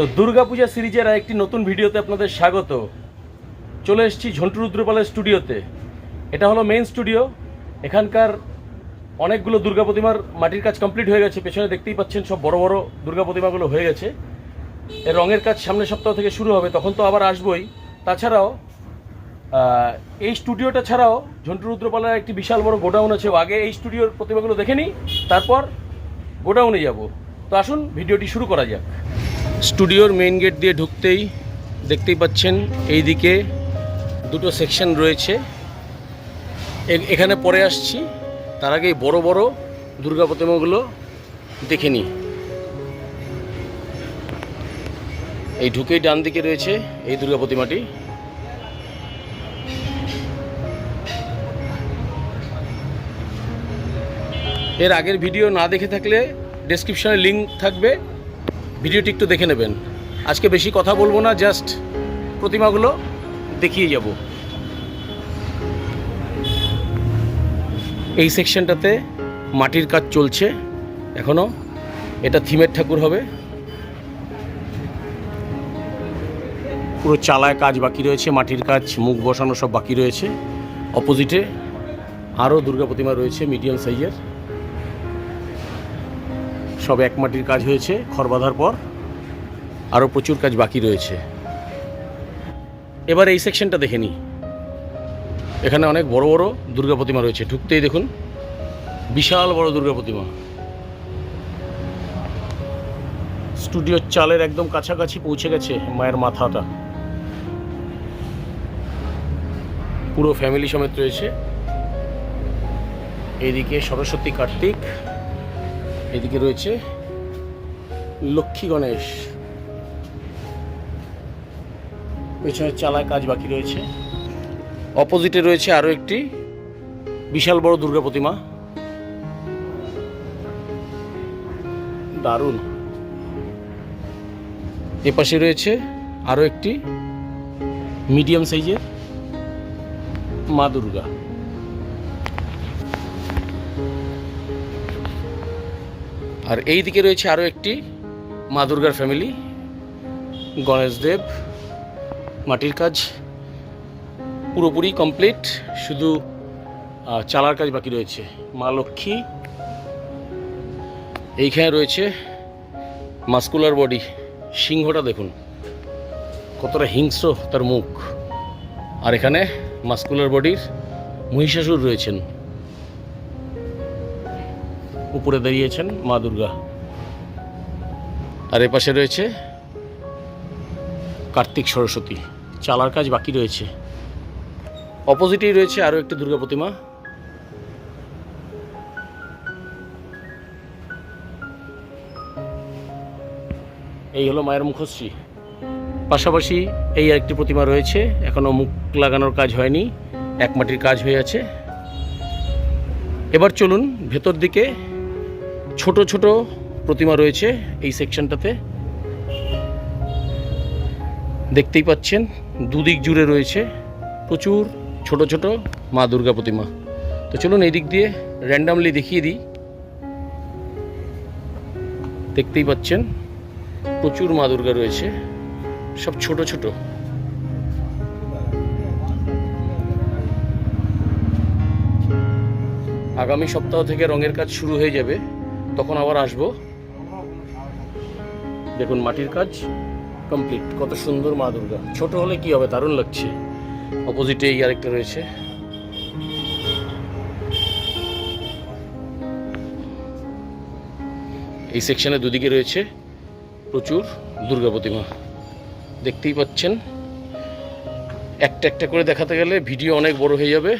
তো দুর্গাপূজা সিরিজের একটি নতুন ভিডিওতে আপনাদের স্বাগত। চলে এসেছি ঝন্টু রুদ্রপালের স্টুডিওতে। এটা হলো মেইন স্টুডিও এখানকার অনেকগুলো দুর্গা প্রতিমার মাটির কাজ কমপ্লিট হয়ে গেছে। পেছনে দেখতেই পাচ্ছেন সব বড় বড় দুর্গা প্রতিমাগুলো হয়ে গেছে। এর রঙের কাজ সামনের সপ্তাহ থেকে শুরু হবে, তখন তো আবার আসবই। তাছাড়াও এই স্টুডিওটা ছাড়াও ঝন্টু রুদ্রপালের একটি বিশাল বড় গোডাউন আছে। আগে এই স্টুডিওর প্রতিমাগুলো দেখে নিই, তারপর গোডাউনে যাব। তো আসুন, ভিডিওটি শুরু করা যাক। স্টুডিওর মেইন গেট দিয়ে ঢুকতেই দেখতেই পাচ্ছেন এই দিকে দুটো সেকশন রয়েছে। এখানে পরে আসছি। তার আগে বড় বড় দুর্গা প্রতিমাগুলো দেখে নিই। এই ঢুকেই ডান দিকে রয়েছে এই দুর্গা প্রতিমাটি এর আগের ভিডিও না দেখে থাকলে ডেসক্রিপশনে লিঙ্ক থাকবে। ভিডিওটি একটু দেখে নেবেন। আজকে বেশি কথা বলব না, জাস্ট প্রতিমাগুলো দেখিয়ে যাব। এই সেকশনটাতে মাটির কাজ চলছে এখনও এটা থিমের ঠাকুর হবে। পুরো চালায় কাজ বাকি রয়েছে, মাটির কাজ, মুখ বসানো সব বাকি রয়েছে। অপোজিটে আরও দুর্গা প্রতিমা রয়েছে মিডিয়াম সাইজের সব এক মাটির কাজ হয়েছে, খড় বাঁধার পর আরও প্রচুর কাজ বাকি রয়েছে। এবার এই সেকশনটা দেখে নিই। এখানে অনেক বড় বড় দুর্গা প্রতিমা রয়েছে, ঢুকতেই দেখুন। বিশাল বড় দুর্গা প্রতিমা। স্টুডিওর চালের একদম কাছাকাছি পৌঁছে গেছে মায়ের মাথাটা। পুরো ফ্যামিলি সমেত রয়েছে। এইদিকে সরস্বতী কার্তিক এদিকে রয়েছে লক্ষ্মী গণেশ। পেছনের চালায় কাজ বাকি রয়েছে। অপোজিটে রয়েছে আরও একটি বিশাল বড় দুর্গা প্রতিমা। দারুণ। এপাশে রয়েছে আরও একটি মিডিয়াম সাইজের মা দুর্গা। আর এই দিকে রয়েছে আরও একটি মা দুর্গার ফ্যামিলি গণেশদেব মাটির কাজ, পুরোপুরি কমপ্লিট শুধু চালার কাজ বাকি রয়েছে। মা লক্ষ্মী, এইখানে রয়েছে মাস্কুলার বডি সিংহটা দেখুন, কতটা হিংস্র তার মুখ। আর এখানে মাস্কুলার বডির মহিষাসুর রয়েছেন। উপরে দাঁড়িয়েছেন মা দুর্গা। আর এপাশে রয়েছে কার্তিক সরস্বতী। চালার কাজ বাকি রয়েছে। অপোজিটেই রয়েছে আরও একটি দুর্গা প্রতিমা। এই হলো মায়ের মুখশ্রী। পাশাপাশি এই আরেকটি প্রতিমা রয়েছে। এখনও মুখ লাগানোর কাজ হয়নি। এক মাটির কাজ হয়ে আছে। এবার চলুন ভেতর দিকে ছোট ছোট প্রতিমা রয়েছে এই সেকশনটাতে। দেখতেই পাচ্ছেন, দুদিক জুড়ে রয়েছে প্রচুর ছোট ছোট মা দুর্গা প্রতিমা। তো চলুন এই দিক দিয়ে র্যান্ডামলি দেখিয়ে দিই। দেখতেই পাচ্ছেন, প্রচুর মা দুর্গা রয়েছে, সব ছোট ছোট। আগামী সপ্তাহ থেকে রঙের কাজ শুরু হয়ে যাবে। তখন আবার আসব। দেখুন, মাটির কাজ কমপ্লিট কত সুন্দর মা দুর্গা। ছোট হলে কি হবে? দারুণ লাগছে। অপোজিটে এই আরেকটা রয়েছে। এই সেকশনে দুদিকে রয়েছে প্রচুর দুর্গা প্রতিমা। দেখতেই পাচ্ছেন। একটা একটা করে দেখাতে গেলে ভিডিও অনেক বড় হয়ে যাবে।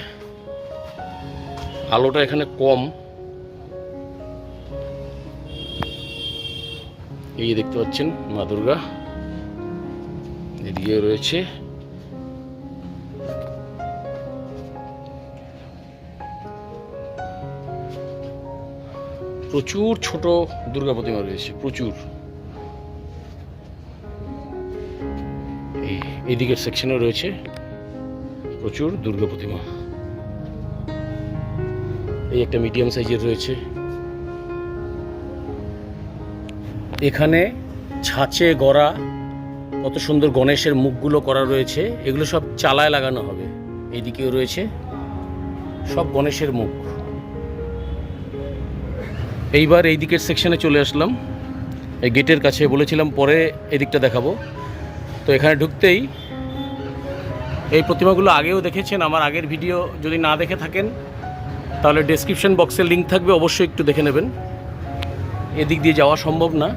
আলোটা এখানে কম। এই দেখতে পাচ্ছেন মা দুর্গা। এদিকে রয়েছে। প্রচুর ছোট দুর্গা প্রতিমা রয়েছে, প্রচুর। এই, এইদিকের সেকশনে রয়েছে প্রচুর দুর্গা প্রতিমা। এই একটা মিডিয়াম সাইজের রয়েছে। এখানে ছাঁচে গড়া, কত সুন্দর গণেশের মুখগুলো করা রয়েছে, এগুলো সব চালায় লাগানো হবে। এইদিকেও রয়েছে সব গণেশের মুখ। এইবার এই দিকের সেকশনে চলে আসলাম। এই গেটের কাছে বলেছিলাম, পরে এদিকটা দেখাবো। তো এখানে ঢুকতেই এই প্রতিমাগুলো আগেও দেখেছেন, আমার আগের ভিডিও যদি না দেখে থাকেন, তাহলে ডেসক্রিপশন বক্সে লিঙ্ক থাকবে, অবশ্যই একটু দেখে নেবেন। এদিক দিয়ে যাওয়া সম্ভব না।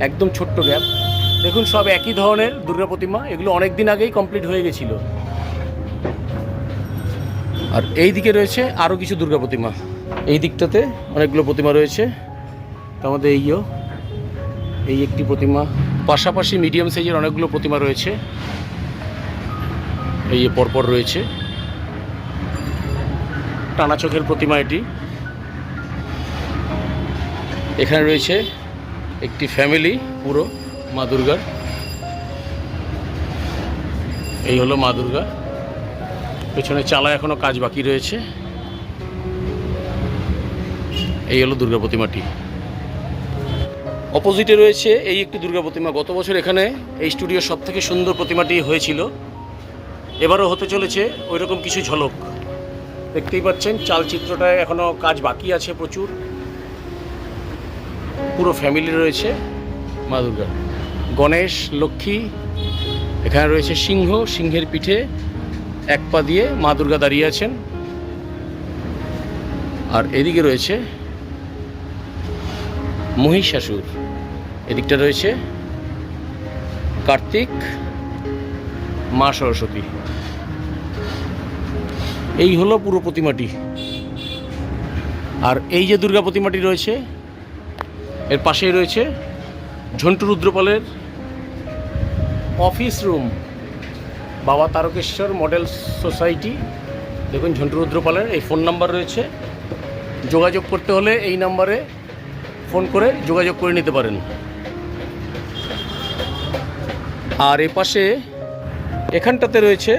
একদম ছোট্ট গ্যাপ। দেখুন, সব একই ধরনের দুর্গা প্রতিমা। এগুলো অনেক দিন আগেই কমপ্লিট হয়ে গেছিল। আর এই দিকে রয়েছে আরও কিছু দুর্গা প্রতিমা। এই দিকটাতে অনেকগুলো প্রতিমা রয়েছে। তার মধ্যে এইও এই একটি প্রতিমা। পাশাপাশি মিডিয়াম সাইজের অনেকগুলো প্রতিমা রয়েছে। এই পরপর রয়েছে। টানা চোখের প্রতিমা এটি। এখানে রয়েছে একটি ফ্যামিলি, পুরো মা দুর্গার। এই হলো মা দুর্গা। পেছনে চালা এখনও কাজ বাকি রয়েছে। এই হলো দুর্গা প্রতিমাটি অপোজিটে রয়েছে এই একটি দুর্গা প্রতিমা। গত বছর এখানে এই স্টুডিওর সব থেকে সুন্দর প্রতিমাটি হয়েছিল। এবারও হতে চলেছে ওই রকম কিছু ঝলক। দেখতেই পাচ্ছেন, চালচিত্রটায় এখনও কাজ বাকি আছে প্রচুর। পুরো ফ্যামিলি রয়েছে মা দুর্গা। গণেশ, লক্ষ্মী, এখানে রয়েছে সিংহ, সিংহের পিঠে এক পা দিয়ে মা দুর্গা দাঁড়িয়ে আছেন। আর এদিকে রয়েছে মহিষাসুর। এদিকটা রয়েছে কার্তিক, মা সরস্বতী। এই হলো পুরো প্রতিমাটি। আর এই যে দুর্গা প্রতিমাটি রয়েছে এর পাশেই রয়েছে ঝন্টু রুদ্রপালের অফিস রুম। বাবা তারকেশ্বর মডেল সোসাইটি। দেখুন, ঝন্টু রুদ্রপালের এই ফোন নাম্বার রয়েছে। যোগাযোগ করতে হলে এই নাম্বারে ফোন করে যোগাযোগ করে নিতে পারেন। আর এ পাশে এখানটাতে রয়েছে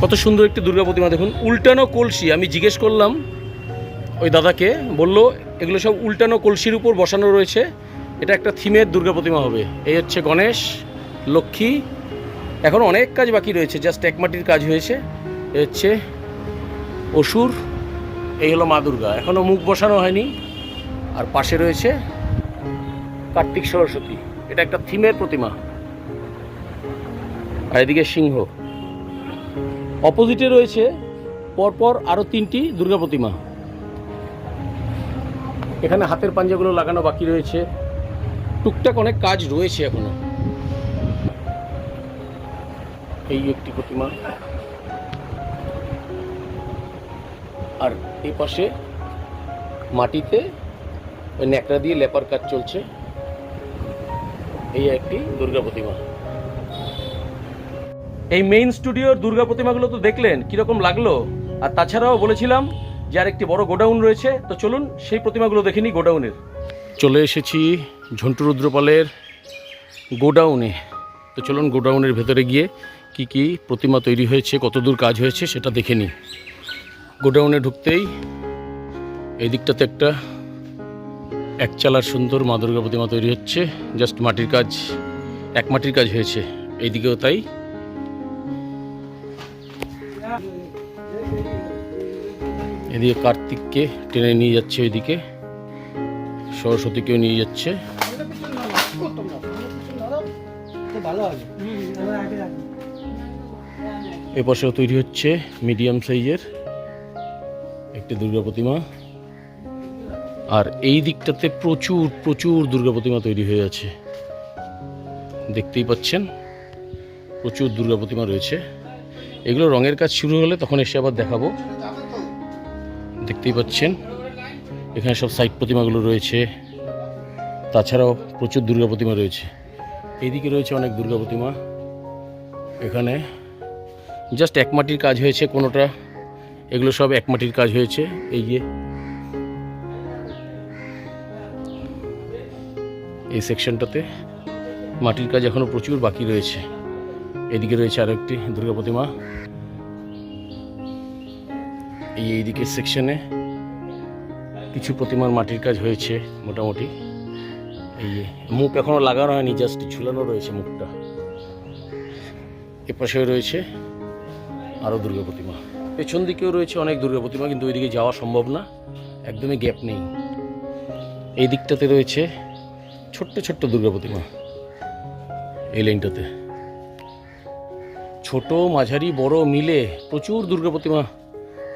কত সুন্দর একটি দুর্গা প্রতিমা। দেখুন, উল্টানো কলসি। আমি জিজ্ঞেস করলাম ওই দাদাকে বলল, এগুলো সব উল্টানো কলসির উপর বসানো রয়েছে। এটা একটা থিমের দুর্গা প্রতিমা হবে। এই হচ্ছে গণেশ, লক্ষ্মী। এখন অনেক কাজ বাকি রয়েছে, জাস্ট এক মাটির কাজ হয়েছে। এ হচ্ছে অসুর, এই হলো মা দুর্গা। এখনও মুখ বসানো হয়নি। আর পাশে রয়েছে কার্তিক সরস্বতী। এটা একটা থিমের প্রতিমা। আর এদিকে সিংহ। অপোজিটে রয়েছে পরপর আরও তিনটি দুর্গা প্রতিমা। এখানে হাতের পাঞ্জাগুলো লাগানো বাকি রয়েছে। টুকটাক অনেক কাজ রয়েছে এখনও। এই একটি প্রতিমা। আর এই পাশে মাটিতে ওই ন্যাকড়া দিয়ে লেপার কাজ চলছে। এই একটি দুর্গা প্রতিমা। এই মেইন স্টুডিওর দুর্গা প্রতিমাগুলো তো দেখলেন, কীরকম লাগল? আর তাছাড়াও বলেছিলাম যে আর একটি বড় গোডাউন রয়েছে। তো চলুন, সেই প্রতিমাগুলো দেখে নিই গোডাউনের। চলে এসেছি ঝন্টু রুদ্রপালের গোডাউনে। তো চলুন, গোডাউনের ভেতরে গিয়ে কি কি প্রতিমা তৈরি হয়েছে কত দূর কাজ হয়েছে, সেটা দেখে নিই। গোডাউনে ঢুকতেই এই দিকটাতে একটা এক চালার সুন্দর মা দুর্গা প্রতিমা তৈরি হচ্ছে। জাস্ট মাটির কাজ, এক মাটির কাজ হয়েছে। এইদিকেও তাই। এদিকে কার্তিককে টেনে নিয়ে যাচ্ছে ওইদিকে। সরস্বতীকেও নিয়ে যাচ্ছে। এ পাশেও তৈরি হচ্ছে মিডিয়াম সাইজের একটি দুর্গা প্রতিমা। আর এই দিকটাতে প্রচুর প্রচুর দুর্গা প্রতিমা তৈরি হয়ে আছে। দেখতেই পাচ্ছেন, প্রচুর দুর্গা প্রতিমা রয়েছে। এগুলো রঙের কাজ শুরু হলে তখন এসে আবার দেখাবো। দেখতেই পাচ্ছেন। এখানে সব সাইড প্রতিমাগুলো রয়েছে। তাছাড়াও প্রচুর দুর্গা প্রতিমা রয়েছে। এইদিকে রয়েছে অনেক দুর্গা প্রতিমা। এখানে জাস্ট এক মাটির কাজ হয়েছে কোনোটা। এগুলো সব এক মাটির কাজ হয়েছে। এই যে এই সেকশনটাতে মাটির কাজ এখনও প্রচুর বাকি রয়েছে। এদিকে রয়েছে আরও একটি দুর্গা প্রতিমা। এই এইদিকে সেকশনে কিছু প্রতিমার মাটির কাজ হয়েছে মোটামুটি। এই মুখ এখনও লাগানো হয়নি জাস্ট ঝুলানো রয়েছে মুখটা। এপাশেও রয়েছে আরও দুর্গা প্রতিমা। পেছন দিকেও রয়েছে অনেক দুর্গা প্রতিমা, কিন্তু ওইদিকে যাওয়া সম্ভব না। একদমই গ্যাপ নেই। এই দিকটাতে রয়েছে ছোট্ট ছোট্ট দুর্গা প্রতিমা। এই লাইনটাতে ছোট, মাঝারি, বড় মিলে প্রচুর দুর্গা প্রতিমা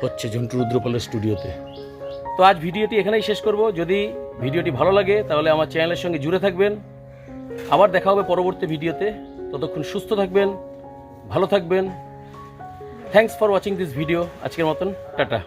হচ্ছে ঝন্টু রুদ্রপালের স্টুডিওতে। তো আজ ভিডিওটি এখানেই শেষ করব। যদি ভিডিওটি ভালো লাগে, তাহলে আমার চ্যানেলের সঙ্গে জুড়ে থাকবেন। আবার দেখা হবে পরবর্তী ভিডিওতে। ততক্ষণ সুস্থ থাকবেন, ভালো থাকবেন। Thanks for watching this video আজকের মতন, টাটা।